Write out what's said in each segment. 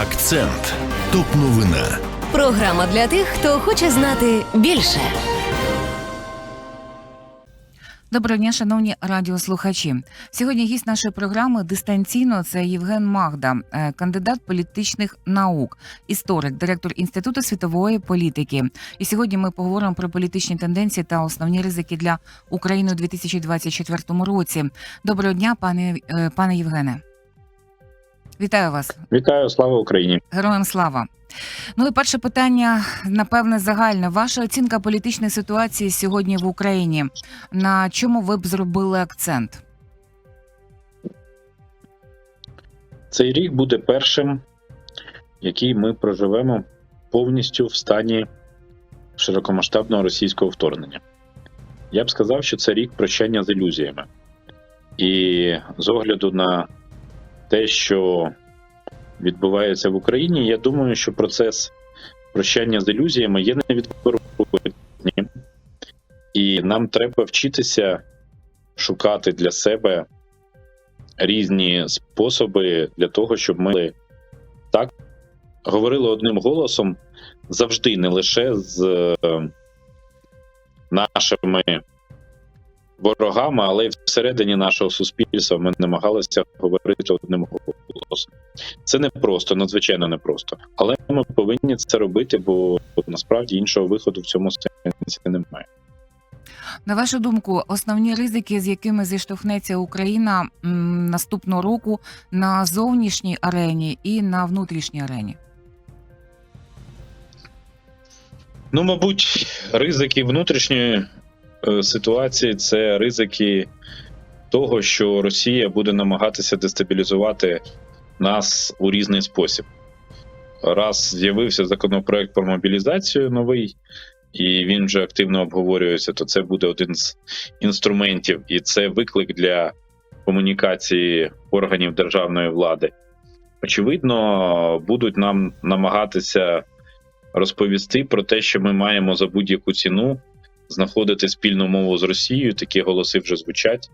Акцент. Топ новина. Програма для тих, хто хоче знати більше. Доброго дня, шановні радіослухачі. Сьогодні гість нашої програми дистанційно це Євген Магда, е, кандидат політичних наук, історик, директор інституту світової політики. І сьогодні ми поговоримо про політичні тенденції та основні ризики для України у 2024 році. Доброго дня, пане е, пане Євгене. Вітаю вас. Вітаю, слава Україні. Героям слава. Ну і перше питання, напевне, загальне. Ваша оцінка політичної ситуації сьогодні в Україні. На чому ви б зробили акцент? Цей рік буде першим, який ми проживемо повністю в стані широкомасштабного російського вторгнення. Я б сказав, що це рік прощання з ілюзіями. І з огляду на те, що відбувається в Україні, я думаю, що процес прощання з ілюзіями є невідворотнім. І нам треба вчитися шукати для себе різні способи для того, щоб ми так говорили одним голосом завжди, не лише з е, нашими ворогами, але й всередині нашого суспільства ми намагалися говорити одним голосом. Це непросто, надзвичайно непросто. Але ми повинні це робити, бо насправді іншого виходу в цьому сенсі немає. На вашу думку, основні ризики, з якими зіштовхнеться Україна наступного року на зовнішній арені і на внутрішній арені? Ну, мабуть, ризики внутрішньої ситуації це ризики того, що Росія буде намагатися дестабілізувати нас у різний спосіб. Раз з'явився законопроект про мобілізацію новий, і він вже активно обговорюється, то це буде один з інструментів, і це виклик для комунікації органів державної влади. Очевидно, будуть нам намагатися розповісти про те, що ми маємо за будь-яку ціну знаходити спільну мову з Росією. Такі голоси вже звучать,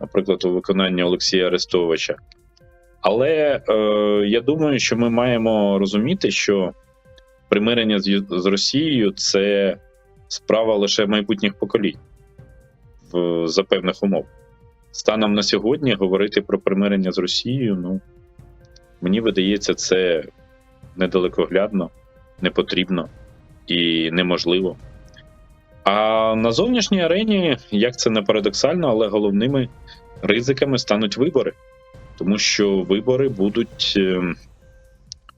наприклад, у виконанні Олексія Арестовича. Але е, я думаю, що ми маємо розуміти, що примирення з, з Росією це справа лише майбутніх поколінь в, за певних умов. Станом на сьогодні говорити про примирення з Росією, ну мені видається, це недалекоглядно, не потрібно і неможливо. А на зовнішній арені, як це не парадоксально, але головними ризиками стануть вибори, тому що вибори будуть е,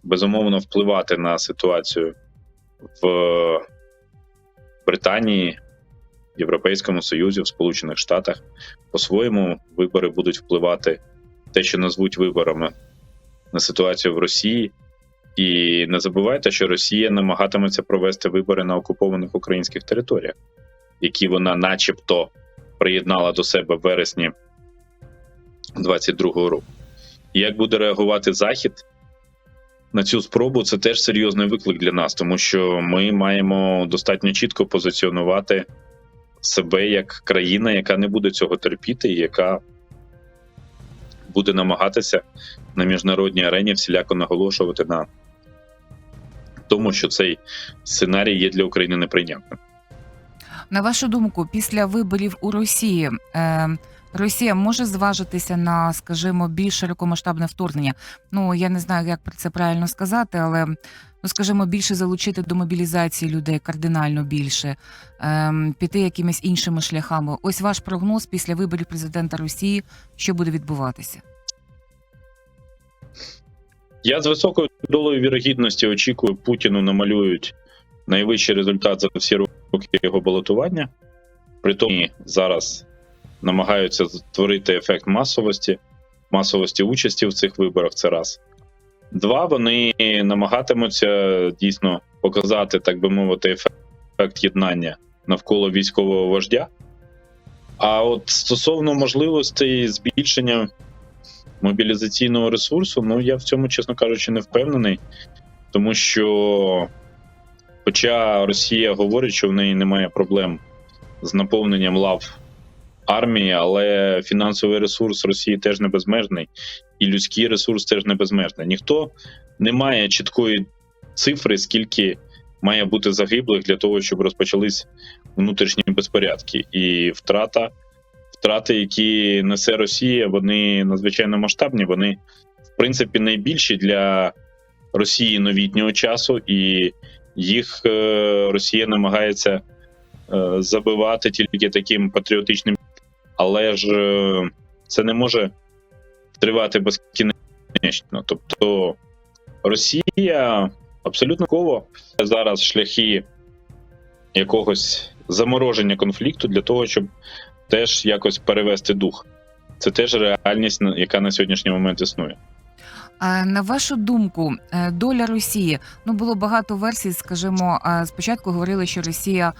безумовно впливати на ситуацію в Британії, Європейському Союзі, в Сполучених Штатах. По-своєму, вибори будуть впливати те, що назвуть виборами на ситуацію в Росії. І не забувайте, що Росія намагатиметься провести вибори на окупованих українських територіях, які вона, начебто, приєднала до себе в вересні 22-го року. І як буде реагувати Захід на цю спробу, це теж серйозний виклик для нас, тому що ми маємо достатньо чітко позиціонувати себе як країна, яка не буде цього терпіти, і яка буде намагатися на міжнародній арені всіляко наголошувати на тому, що цей сценарій є для України неприйнятним. На вашу думку, після виборів у Росії е, Росія може зважитися на, скажімо, більш широкомасштабне вторгнення? Ну я не знаю, як про це правильно сказати, але ну скажімо, більше залучити до мобілізації людей кардинально більше, е, піти якимись іншими шляхами. Ось ваш прогноз після виборів президента Росії, що буде відбуватися? Я з високою долею вірогідності очікую, Путіну намалюють найвищий результат за всі роки його балотування. Притому зараз намагаються створити ефект масовості, масовості участі в цих виборах. Це раз. Два, вони намагатимуться дійсно показати, так би мовити, ефект єднання навколо військового вождя. А от стосовно можливостей збільшення мобілізаційного ресурсу, ну я в цьому, чесно кажучи, не впевнений, тому що, хоча Росія говорить, що в неї немає проблем з наповненням лав армії, але фінансовий ресурс Росії теж не безмежний, і людський ресурс теж не безмежний. Ніхто немає чіткої цифри, скільки має бути загиблих для того, щоб розпочались внутрішні безпорядки. І втрата, втрати, які несе Росія, вони надзвичайно масштабні. Вони, в принципі, найбільші для Росії новітнього часу, і їх е, Росія намагається е, забивати тільки таким патріотичним, але ж е, це не може тривати безкінечно. Тобто Росія абсолютно ково зараз шляхи якогось замороження конфлікту для того, щоб теж якось перевести дух. Це теж реальність, яка на сьогоднішній момент існує. На вашу думку, е, доля Росії ну було багато версій. Скажімо, спочатку говорили, що Росія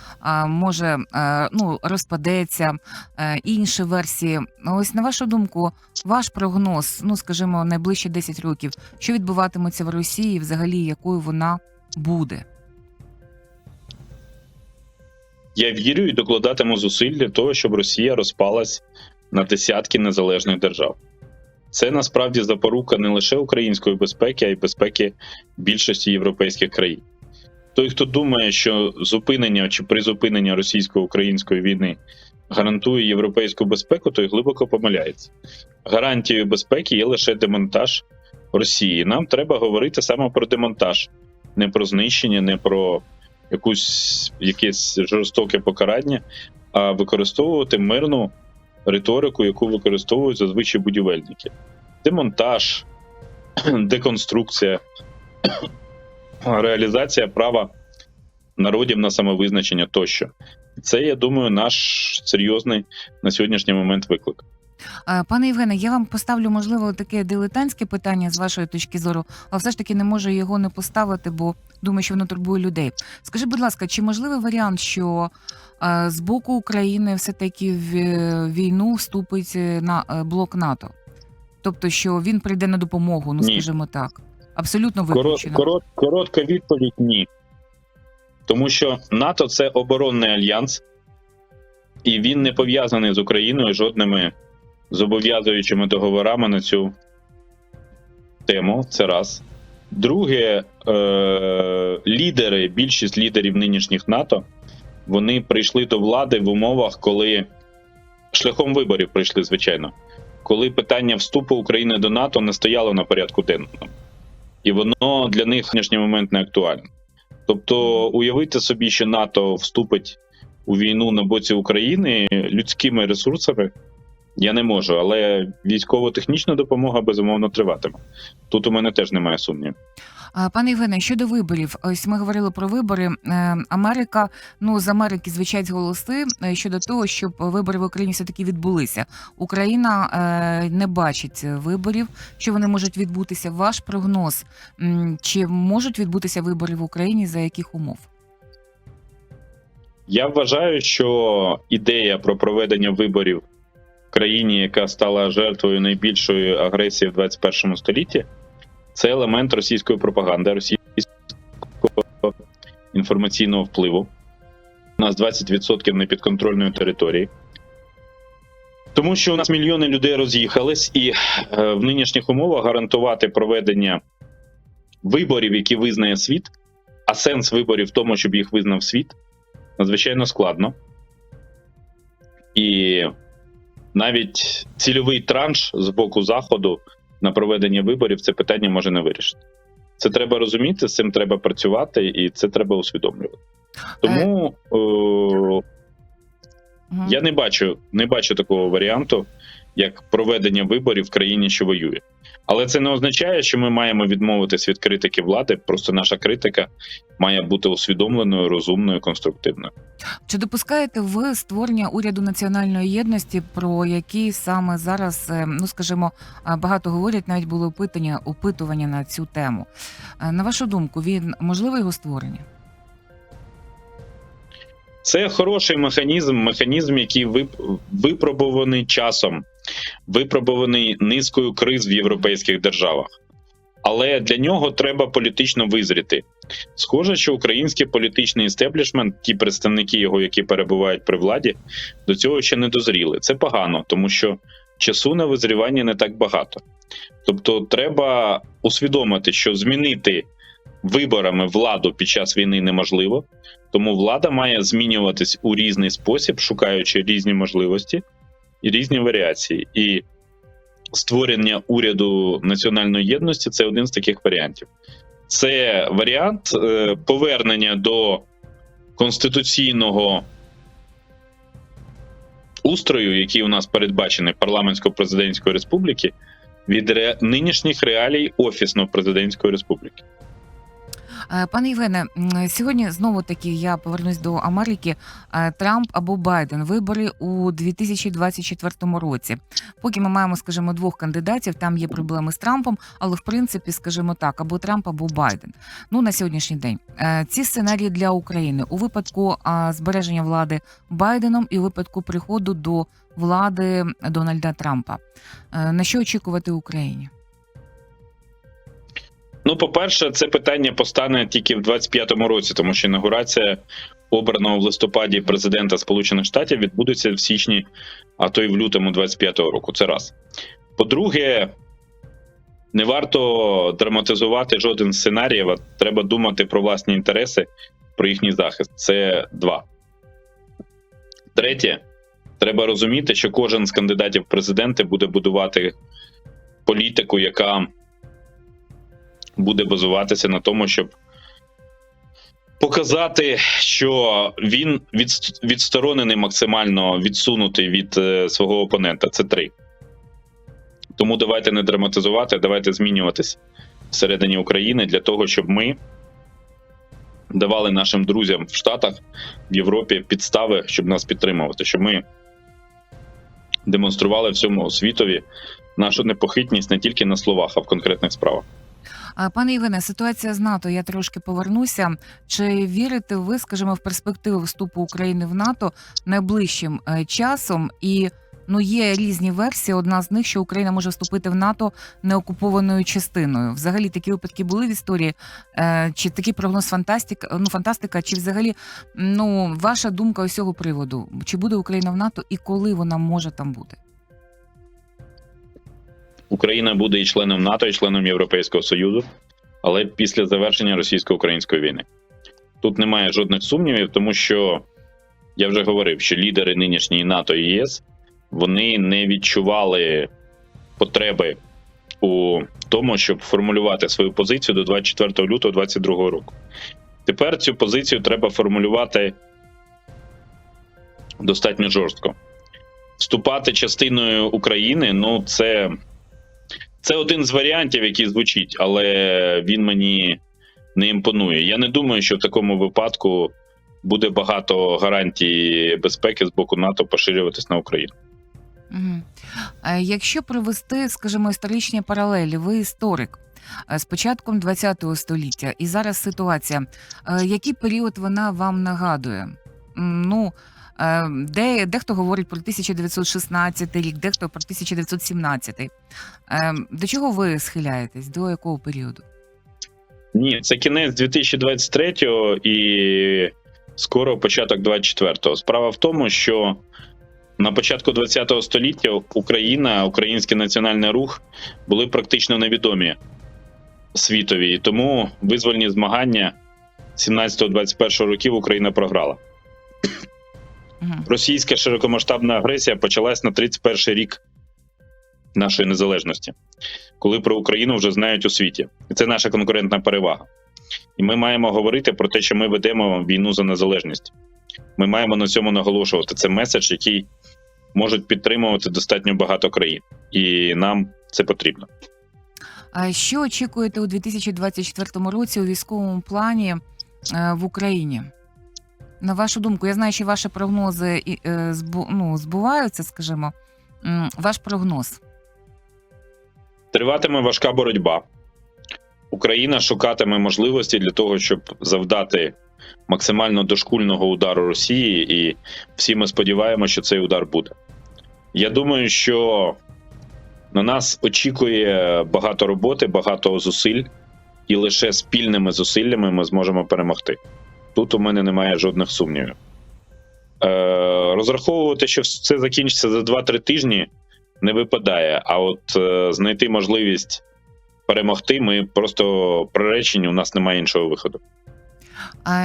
може е, ну розпадеться. е, Інші версії. Ось на вашу думку, ваш прогноз, ну скажімо, найближчі 10 років, що відбуватиметься в Росії, взагалі якою вона буде? Я вірю і докладатиму зусиль для того, щоб Росія розпалась на десятки незалежних держав. Це насправді запорука не лише української безпеки, а й безпеки більшості європейських країн. Той, хто думає, що зупинення чи призупинення російсько-української війни гарантує європейську безпеку, той глибоко помиляється. Гарантією безпеки є лише демонтаж Росії. Нам треба говорити саме про демонтаж, не про знищення, не про якусь якесь жорстоке покарання, а використовувати мирну риторику, яку використовують зазвичай будівельники: демонтаж, деконструкція, реалізація права народів на самовизначення тощо. Це, я думаю, наш серйозний на сьогоднішній момент виклик. Пане Євгене, я вам поставлю можливо таке дилетантське питання з вашої точки зору, але все ж таки не можу його не поставити, бо думаю, що воно турбує людей. Скажіть, будь ласка, чи можливий варіант, що з боку України все таки в е, війну вступить е, на е, блок НАТО? Тобто, що він прийде на допомогу, ну Ні. скажімо так, абсолютно Корот, корот, коротка відповідь ні. Тому що НАТО це оборонний альянс, і він не пов'язаний з Україною жодними зобов'язуючими договорами на цю тему. Це раз. Друге, е- лідери, більшість лідерів нинішніх НАТО, вони прийшли до влади в умовах, коли шляхом виборів прийшли, звичайно, коли питання вступу України до НАТО не стояло на порядку денному і воно для них в нинішній момент не актуальне. Тобто, уявити собі, що НАТО вступить у війну на боці України людськими ресурсами, я не можу, але військово-технічна допомога безумовно триватиме. Тут у мене теж немає сумнівів. Пане Євгене, щодо виборів, ось ми говорили про вибори. Е, Америка, ну з Америки звучать голоси е, щодо того, щоб вибори в Україні все таки відбулися. Україна е, не бачить виборів, що вони можуть відбутися. Ваш прогноз чи можуть відбутися вибори в Україні за яких умов? Я вважаю, що ідея про проведення виборів країні, яка стала жертвою найбільшої агресії в 21 столітті, це елемент російської пропаганди, російського інформаційного впливу. У нас 20% непідконтрольної території. Тому що у нас мільйони людей роз'їхались, і е, в нинішніх умовах гарантувати проведення виборів, які визнає світ, а сенс виборів в тому, щоб їх визнав світ, надзвичайно складно. І навіть цільовий транш з боку Заходу на проведення виборів це питання може не вирішити. Це треба розуміти, з цим треба працювати, і це треба усвідомлювати. Тому е, я не бачу, не бачу такого варіанту, як проведення виборів в країні, що воює. Але це не означає, що ми маємо відмовитись від критики влади. Просто наша критика має бути усвідомленою, розумною, конструктивною. Чи допускаєте ви створення уряду національної єдності, про який саме зараз, е, ну скажімо, багато говорять, навіть були опитання, опитування на цю тему. Е, На вашу думку, він можливе його створення? Це хороший механізм, механізм, який вип- випробуваний часом, випробуваний низкою криз в європейських державах. Але для нього треба політично визріти. Схоже, що український політичний істеблішмент, ті представники його, які перебувають при владі, до цього ще не дозріли. Це погано, тому що часу на визрівання не так багато. Тобто, треба усвідомити, що змінити виборами владу під час війни неможливо, тому влада має змінюватись у різний спосіб, шукаючи різні можливості і різні варіації. І створення уряду національної єдності це один з таких варіантів. Це варіант е, повернення до конституційного устрою, який у нас передбачений парламентсько-президентської республіки, від ре... нинішніх реалій офісно-президентської республіки. Е, Пане Євгене, сьогодні знову таки я повернусь до Америки. Е, Трамп або Байден вибори у 2024 році. Поки ми маємо, скажімо, двох кандидатів, там є проблеми з Трампом, але в принципі, скажімо так, або Трамп, або Байден. Ну на сьогоднішній день Е, ці сценарії для України у випадку збереження влади Байденом і у випадку приходу до влади Дональда Трампа. На що очікувати Україні? Ну, по-перше, це питання постане тільки в 25-му році, тому що інаугурація обраного в листопаді президента Сполучених Штатів відбудеться в січні, а то й в лютому 25-го року. Це раз. По-друге, не варто драматизувати жоден з сценаріїв, а треба думати про власні інтереси, про їхній захист. Це два. Третє, треба розуміти, що кожен з кандидатів в президенти буде будувати політику, яка буде базуватися на тому, щоб показати, що він відсторонений максимально відсунутий від е, свого опонента. Це три. Тому давайте не драматизувати, давайте змінюватись всередині України для того, щоб ми давали нашим друзям в Штатах, в Європі підстави, щоб нас підтримувати, щоб ми демонстрували всьому світові нашу непохитність не тільки на словах, а в конкретних справах. Пане Євгене, ситуація з НАТО. Я трошки повернуся. Чи вірите ви, скажімо, в перспективу вступу України в НАТО найближчим е, часом? І ну є різні версії. Одна з них, що Україна може вступити в НАТО неокупованою частиною. Взагалі такі випадки були в історії. Е, Чи такий прогноз фантастика? Ну фантастика, чи взагалі ну ваша думка із цього приводу? Чи буде Україна в НАТО і коли вона може там бути? Україна буде і членом НАТО, і членом Європейського Союзу, але після завершення російсько-української війни. Тут немає жодних сумнівів, тому що я вже говорив, що лідери нинішньої НАТО і ЄС вони не відчували потреби у тому, щоб формулювати свою позицію до 24 лютого 2022 року. Тепер цю позицію треба формулювати достатньо жорстко. Вступати частиною України, ну це це один з варіантів, який звучить, але він мені не імпонує. Я не думаю, що в такому випадку буде багато гарантій безпеки з боку НАТО поширюватись на Україну. Угу. Якщо привести, скажімо, історичні паралелі, ви історик. Е, З початком ХХ століття і зараз ситуація. Е, Який період вона вам нагадує? Ну, е, де, дехто говорить про 1916 рік, дехто про 1917. Е, До чого ви схиляєтесь? До якого періоду? Ні, це кінець 2023-го і скоро початок 24-го. Справа в тому, що на початку 20-го століття Україна, український національний рух були практично невідомі світові, і тому визвольні змагання 17-21 років Україна програла. Російська широкомасштабна агресія почалась на 31 рік нашої незалежності, коли про Україну вже знають у світі. І це наша конкурентна перевага. І ми маємо говорити про те, що ми ведемо війну за незалежність. Ми маємо на цьому наголошувати. Це меседж, який можуть підтримувати достатньо багато країн, і нам це потрібно. А що очікуєте у 2024 році у військовому плані е, в Україні? На вашу думку, я знаю, що ваші прогнози е, ну, збуваються, скажімо. Ваш прогноз. Триватиме важка боротьба. Україна шукатиме можливості для того, щоб завдати максимально дошкульного удару Росії, і всі ми сподіваємося, що цей удар буде. Я думаю, що на нас очікує багато роботи, багато зусиль, і лише спільними зусиллями ми зможемо перемогти. Тут у мене немає жодних сумнівів. Е, розраховувати, що це закінчиться за 2-3 тижні, не випадає. А от е, знайти можливість перемогти, ми просто приречені, у нас немає іншого виходу.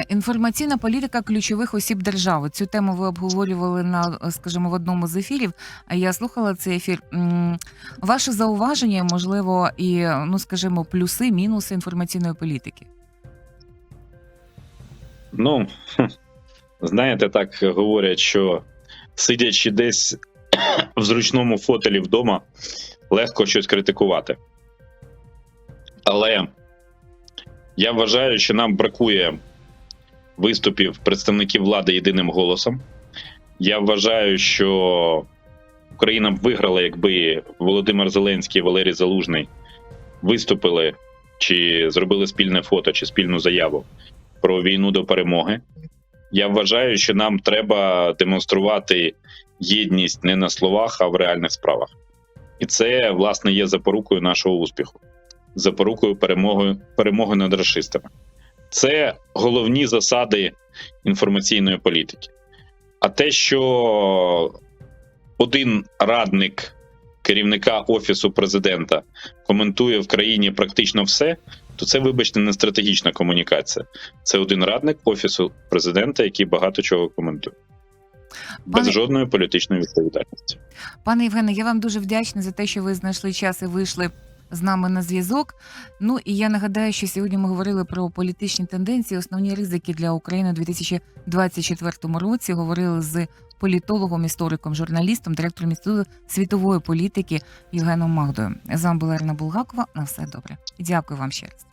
Інформаційна політика ключових осіб держави. Цю тему ви обговорювали на, скажімо, в одному з ефірів. Я слухала цей ефір. Ваше зауваження, можливо, і ну скажімо, плюси, мінуси інформаційної політики. Ну, знаєте, так говорять, що сидячи десь в зручному фотелі вдома, легко щось критикувати. Але я вважаю, що нам бракує виступів представників влади єдиним голосом. Я вважаю, що Україна б виграла, якби Володимир Зеленський і Валерій Залужний виступили чи зробили спільне фото, чи спільну заяву про війну до перемоги. Я вважаю, що нам треба демонструвати єдність не на словах, а в реальних справах. І це, власне, є запорукою нашого успіху, запорукою перемоги, перемоги над расистами. Це головні засади інформаційної політики. А те, що один радник керівника офісу президента коментує в країні практично все, то це, вибачте, не стратегічна комунікація. Це один радник офісу президента, який багато чого коментує. Без жодної політичної відповідальності. Пане Євгене, я вам дуже вдячна за те, що ви знайшли час і вийшли з нами на зв'язок. Ну і я нагадаю, що сьогодні ми говорили про політичні тенденції, основні ризики для України у 2024 році. Говорили з політологом, істориком, журналістом, директором інституту світової політики Євгеном Магдою. З вами була Ірина Булгакова. На все добре. Дякую вам ще раз.